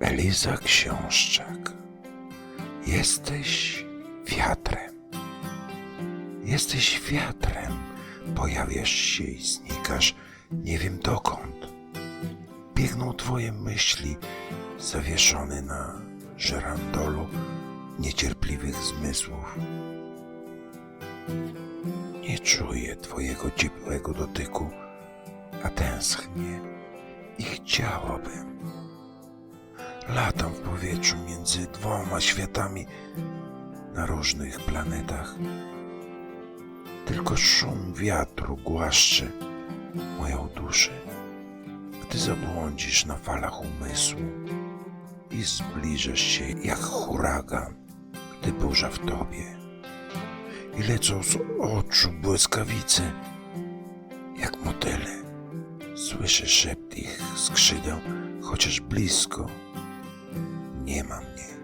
Eliza Książczak. Jesteś wiatrem. Jesteś wiatrem. Pojawiasz się i znikasz, nie wiem dokąd. Biegną twoje myśli, zawieszony na żerandolu niecierpliwych zmysłów. Nie czuję twojego ciepłego dotyku, a tęsknię i chciałabym. Latam w powietrzu między dwoma światami na różnych planetach. Tylko szum wiatru głaszczy moją duszę, gdy zabłądzisz na falach umysłu i zbliżasz się jak huragan, gdy burza w tobie. I lecą z oczu błyskawice, jak motyle. Słyszę szept ich skrzydeł, chociaż blisko nie ma mnie.